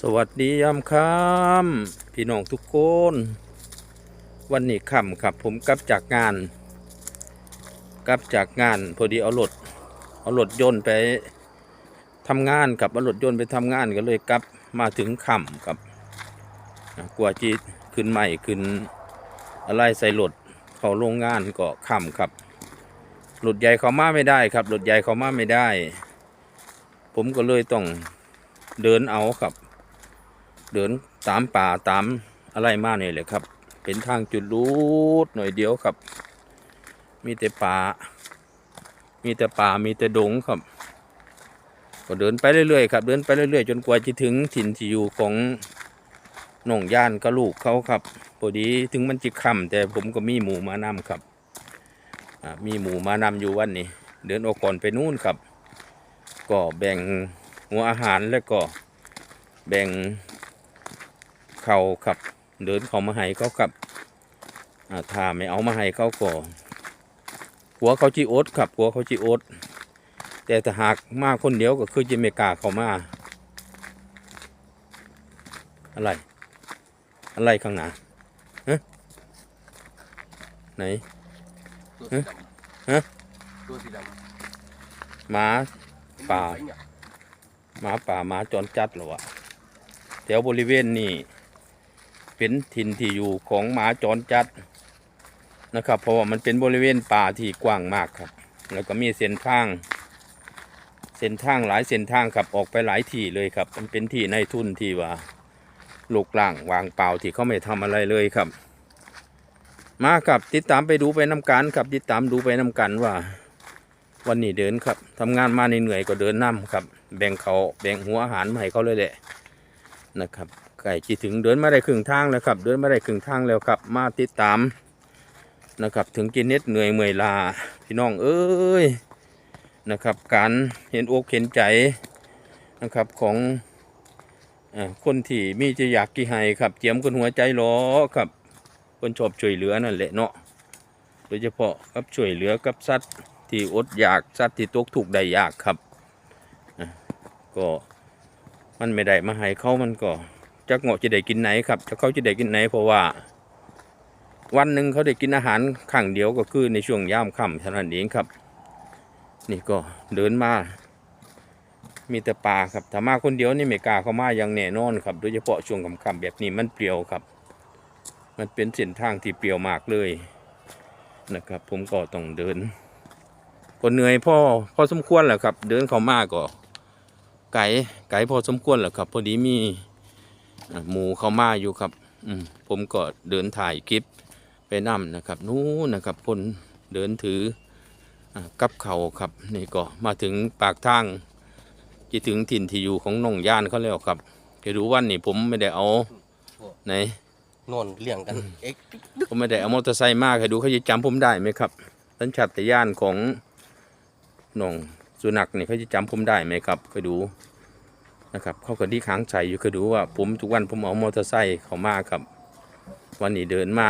สวัสดียามค่ำพี่น้องทุกคน วันนี้ค่ำครับผมกลับจากงาน กลับจากงานพอดีเอารถเอารถยนต์ไปทำงานกับเอารถยนต์ไปทำงานก็เลยกลับมาถึงค่ำครับอะกว่าจีขึ้นใหม่ขึ้นอะไรใส่รถเข้าโรงงานก็ค่ำครับรถใหญ่เขามาไม่ได้ครับรถใหญ่เขามาไม่ได้ ผมก็เลยต้องเดินเอาครับ เดินตามป่าตามอะไรมาเนี่ยเลยครับ เป็นทางจุดรูดหน่อยเดียวครับ มีแต่ป่า มีแต่ป่ามีแต่ดงครับ ก็เดินไปเรื่อยๆครับเดินไปเรื่อยๆ จนกว่าจะถึงถิ่นที่อยู่ของน่องย่านกระลูกเขาครับพอดีถึงมันจิค่ำแต่ผมก็มีหมูมานำครับมีหมูมานำอยู่วันนี้ เดินออกก่อนไปนู่นครับ ก็แบ่งหัวอาหารแล้วก็แบ่ง เขาครับเดินเขามาให้เขาครับอ่าถ้าไม่เอามาให้เขาก็หัวเขาจีโอดครับหัวเขาจีโอดแต่ถ้าหากมาคนเดียวก็คือจะไม่กล้าเขามา อะไร อะไรข้างหน้าฮะไหนตัวสีดฮะหมาป่าหมาป่าหมาจรจัดหรอวะแถวบริเวณนี้ เป็นถิ่นที่อยู่ของหมาจรจัดนะครับ เพราะว่ามันเป็นบริเวณป่าที่กว้างมากครับ แล้วก็มีเส้นทาง เส้นทางหลายเส้นทางครับออกไปหลายที่เลยครับ มันเป็นที่ในทุนที่ว่าลูกล่างวางเปล่าที่เขาไม่ทำอะไรเลยครับ มาครับติดตามไปดูไปน้ำกันครับติดตามดูไปน้ำกันว่า วันนี้เดินครับทำงานมาเหนื่อยก็เดินนํครับ แบ่งเขาแบ่งหัวอาหารมาให้เขาเลยแหละนะครับ ไก่จีถึงเดินมาได้ครึ่งทางแล้วครับ เดินมาได้ครึ่งทางแล้วครับ มาติดตามนะครับ ถึงกินเน็ดเหนื่อยเมื่อยลาพี่น้องเอ้ยนะครับ การเห็นอกเห็นใจนะครับของอคนที่มีจะอยากกี่ให้ครับเจียมคนหัวใจหรอครับ คนชอบช่วยเหลือนั่นแหละเนาะโดยเฉพาะกับช่วยเหลือกับสัตว์ที่อดอยากสัตว์ที่ตกถูกได้ยากครับอะก็มันไม่ได้มาให้เขามันก็ จักเงาะจะได้กินไหนครับจะเขาจะได้กินไหนเพราะว่า วันหนึ่งเขาได้กินอาหารครั้งเดียวก็คือในช่วงย่ามค่ำเท่านั้นเองครับ นี่ก็เดินมา มีแต่ป่าครับถ้ามาคนเดียวนี่ไม่กล้าเข้ามาอย่างแน่นอนครับ โดยเฉพาะช่วงค่ำๆแบบนี้มันเปลี่ยวครับ มันเป็นเส้นทางที่เปลี่ยวมากเลยนะครับ ผมก็ต้องเดินก็เหนื่อยพ่อพอสมควรแหละครับ เดินเข้ามาก็ไก่ไก่พอสมควรแหละครับ พอดีมี หมูเข้ามาอยู่ครับ อืมผมก็เดินถ่ายคลิปไปนํนะครับ นู้นนะครับคนเดินถืออากับเขาวครับนี่ก็มาถึงปากทางจะถึงถิ่นที่อยู่ของน้องย่านเขาแล้วครับแกรู้วันนี้ผมไม่ได้เอาไหนนอนเลี้ยงกันเอ็กผมไม่ได้เอามอเตอร์ไซค์มาใครดูเขาจะจำผมได้ไหมครับสัญชาตญาณของน้องสุนัขนี่เขาจะจำผมได้ไหมครับเคยดู นะครับเขาก็ดีค้างใจอยู่เคยดูว่าผมทุกวันผมเอามอเตอร์ไซค์เขามาครับ วันนี้เดินมา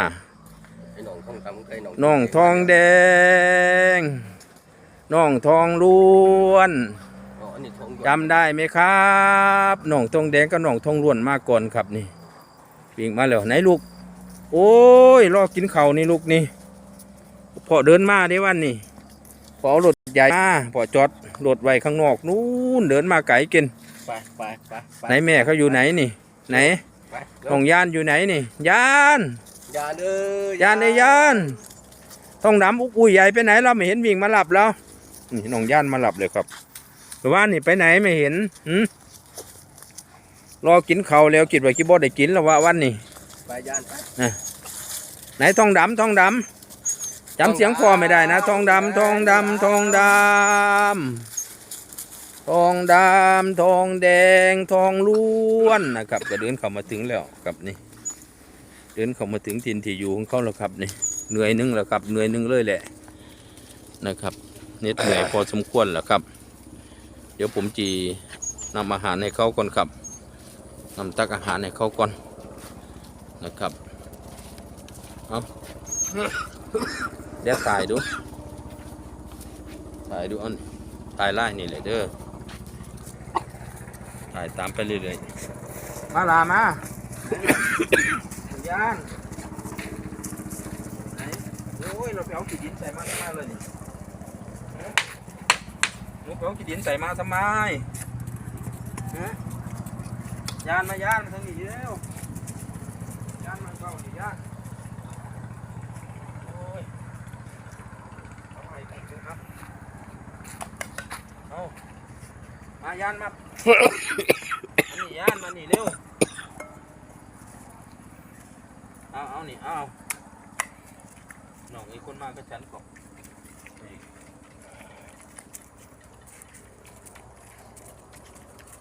ไอ้น้องทองคำไอ้น้องน้องทองแดงน้องทองล้วนอ๋ออันนี้ทองจำได้ไหมครับน้องทองแดงกับน้องทองล้วนมาก่อนครับนี่วิ่งมาแล้วไหนลูก โอ้ยรอกินเขาวนี่ลูกนี่พอเดินมาได้วันนี่พอเอารถใหญ่มาพอจอดรถไว้ข้างนอกนู้นเดินมาไกลเกิน ไปไปไปไปไหนแม่เขาอยู่ไหนนี่ ไหนไปน้องยานอยู่ไหนนี่ยานยานเอ้ยยานในยานทองดำอุกอุ้ยใหญ่ไปไหนเราไม่เห็นวิ่งมาหลับแล้วนี่น้องยานมาหลับเลยครับแต่ว่านี่ไปไหนไม่เห็นหืมรอกินเขาวแล้วกินไว้กินบ่ได้กินแล้วว่าวันนี้ไปยานไป ไหนทองดำทองดำจำเสียงพ่อไม่ได้นะทองดำทองดำทองดำ ทองดำทองแดงทองล้วนนะครับ ก็เดินเข้ามาถึงแล้วครับนี่ เดินเข้ามาถึงทินที่อยู่ของเขาแล้วครับนี่เหนื่อยหนึงแล้วครับเหนื่อยหนึงเลยแหละนะครับเน็ดเหนื่อยพอสมควรแล้วครับ เดี๋ยวผมจีนำอาหารให้เขาก่อนครับนำตักอาหารให้เขาก่อนนะครับเอาเดี๋ยวถ่ายดูถ่ายดูอันถ่ายไล่นี่เลยเด้อ ถ่ายตามไปเรื่อยๆ มาลามาย่านไหนโอ้ย เราไปเอาขี้ดินใส่มาทำไมเลยนี่ฮะหนูไปเอาขี้ดินใส่มาทำไมฮะยานมายานมาทางนี้เร็วยานมาเข้านี่ยานโอ้ยเอาไปกันเถอะครับเอามายานมา นี่ยานมานี่เร็ว เอาเอานี่เอาน้องไอ้คนมาก็ฉันก่อน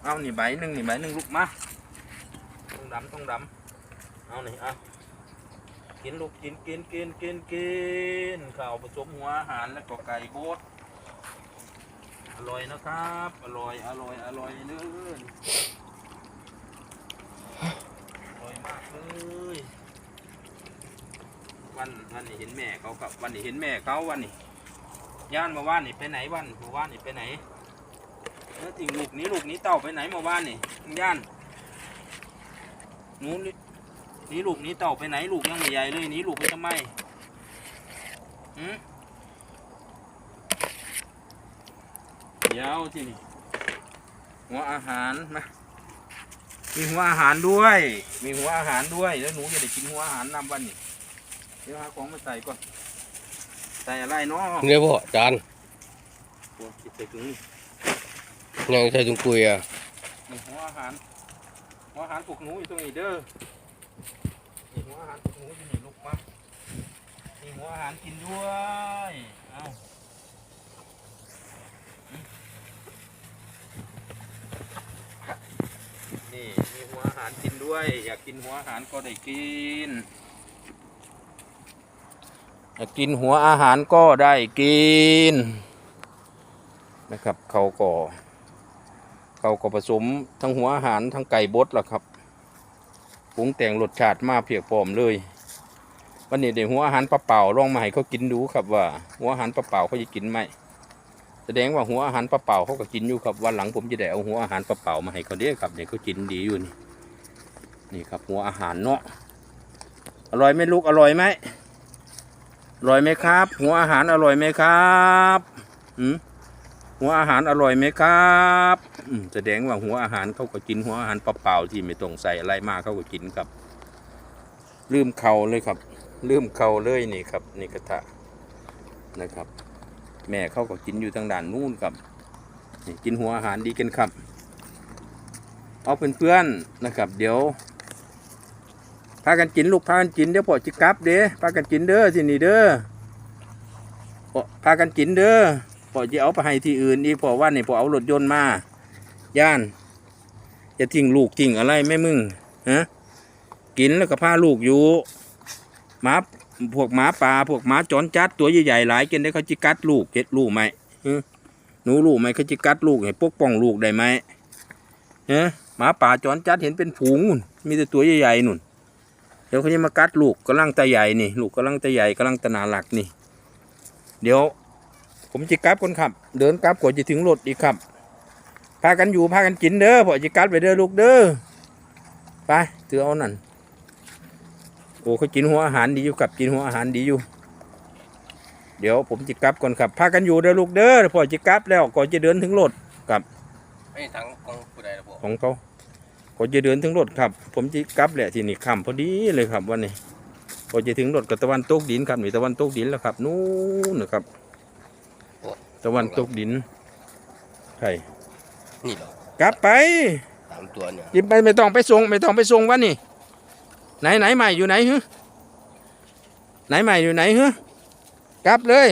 เอานี่ใบหนึ่งนี่ใบหนึ่งลูกมา ต้องดำต้องดำเอานี่เอากินลูกกินกินกินกินกินข้าวผสมหัวอาหารแล้วก็ไก่บด ร่อยนะครับ อร่อย อร่อย อร่อยเด้อร่อยมากเลย วันวันนี้เห็นแม่เขากับวันนี้เห็นแม่เขาวันนี้ย่านมาว่านนี่ไปไหนวันมาว่านนี่ไปไหนเออติ่งลูกนี้ลูกนี้เต่าไปไหนมาว่านนี่ย่านนู้นนี่ลูกนี้เต่าไปไหนลูกยังไม่ใหญ่เลยนี่ลูกไปทำไมหืม เดี๋ยวที่นี่หัวอาหารมามีหัวอาหารด้วย มีหัวอาหารด้วย แล้วหนูจะได้กินหัวอาหารนำวันนี้เดี๋ยวหาของมาใส่ก่อน ใส่อะไรเนาะเนี่ยพ่อจานโอ้คิดใส่ถุงนี่ยังใส่ถุงปุ๋ยอะนี่หัวอาหาร หัวอาหารปลูกหนูอยู่ตรงนี้เด้อนี่หัวอาหารปลูกหนูอยู่นี่ลูกมามีหัวอาหารกินด้วย เอา มีหัวอาหารกินด้วย อยากกินหัวอาหารก็ได้กิน อยากกินหัวอาหารก็ได้กิน นะครับเขาก็เขาก็ผสมทั้งหัวอาหารทั้งไก่บดล่ะครับปรุงแต่งรสชาติมาเพียบพร้อมเลยวันนี้เดี๋ยวหัวอาหารปลาเปล่าลองมาให้เขากินดูครับว่า หัวอาหารปลาเปล่าเขาจะกินไหม ดงว่าหัวอาหารปลาเป่าเขาก็กินอยู่ครับวันหลังผมจะได้เอาหัวอาหารปลาเป่ามาให้เขาเด้ครับเดี๋ยเขากินดีอยู่นี่นี่ครับหัวอาหารเนาะอร่อยไหมลูกอร่อยไหมอร่อยไหมครับ หัวอาหารอร่อยไหมครับอืมหัวอาหารอร่อยไหมครับอืมแสดงว่าหัวอาหารเขาก็กินหัวอาหารเปล่าๆที่ไม่ต้องใส่อะไรมากเขาก็กินครับ ลืมเข่าเลยครับ ลืมเข่าเลยนี่ครับนี่กระทะนะครับ แม่เขาก็กินอยู่ทางด้านนู้นครับนี่กินหัวอาหารดีกันครับ เอาเพื่อนๆนะครับ เดี๋ยวพากันกินลูกพากันกินเดี๋ยวพอจิกลับเด้พากันกินเด้อที่นี่เด้อพอพากันกินเด้อพอจะเอาไปให้ที่อื่นอีกพอว่านี่พอเอารถยนต์มาย่านจะทิ้งลูกทิ้งอะไรแม่มึงฮะกินแล้วก็พาลูกอยู่หมา พวกหมาป่าพวกหมาจรจัดตัวใหญ่ๆหลายกินได้เขาจิกัดลูกเก็ดลูกไหมหนูลูกไหมเขาจิกัดลูกให้ปกป้องลูกได้ไหมฮะหมาป่าจรจัดเห็นเป็นฝูงนู่นมีแต่ตัวใหญ่ๆนู่นเดี๋ยวเขาจะมากัดลูกกำลังตาใหญ่นี่ ลูกกำลังตาใหญ่กำลังตนาหลักนี่ เดี๋ยว ผมจะกลับคนขับ เดินกลับกว่าจะถึงรถอีกครับพากันอยู่พากันกินเด้อพอจะกลับไปเด้อลูกเด้อไปเตือเอานั่น โอ้เขากินหัวอาหารดีอยู่ครับกินหัวอาหารดีอยู่ เดี๋ยวผมจะกลับก่อนครับพากันอยู่เด้อลูกเด้อพอจะกลับแล้วก่อนจะเดินถึงรถครับไอ้ถังของผู้ใดล่ะพ่อของเขาก่อนจะเดินถึงรถครับ ผมจะกลับแหละที่นี่ค่ำพอดีเลยครับวันนี้พอจะถึงรถกับตะวันตกดินครับนี่ตะวันตกดินแล้วครับนู้นนะครับ ตะวันตกดินใช่นี่เหรอกลับไปสามตัวเนี่ยยิบไปไม่ต้องไปส่งไม่ต้องไปส่งวะนี่ ไหนไหนใหม่อยู่ไหนฮึไหนใหม่อยู่ไหนฮึกลับเลย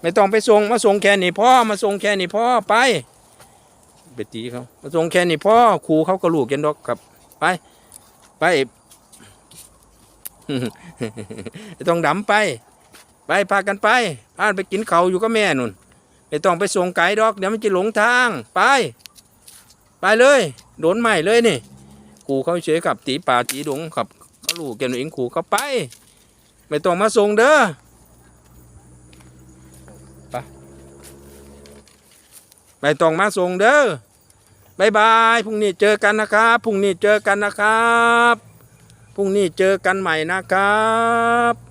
ไม่ต้องไปส่งมาส่งแค่นี้พ่อมาส่งแค่นี้พ่อไปไปตีเขามาส่งแค่นี้พ่อครูเขาก็ลูกกันดอกครับ ไป ไปไม่ต้องดำไป ไปพากันไปพาไปกินเขาอยู่กับแม่นุ่นไม่ต้องไปส่งไก่ดอกเดี๋ยวมันจะหลงทางไป ไปเลย โดนใหม่เลยนี่ขู่เขาเฉยกับตีป่าตีดงขับ เขาลูกแกนเองขู่เขาไป ไม่ต้องมาส่งเด้อไปไม่ต้องมาส่งเด้อบายบายพรุ่งนี้เจอกันนะครับพรุ่งนี้เจอกันนะครับพรุ่งนี้เจอกันใหม่นะครับ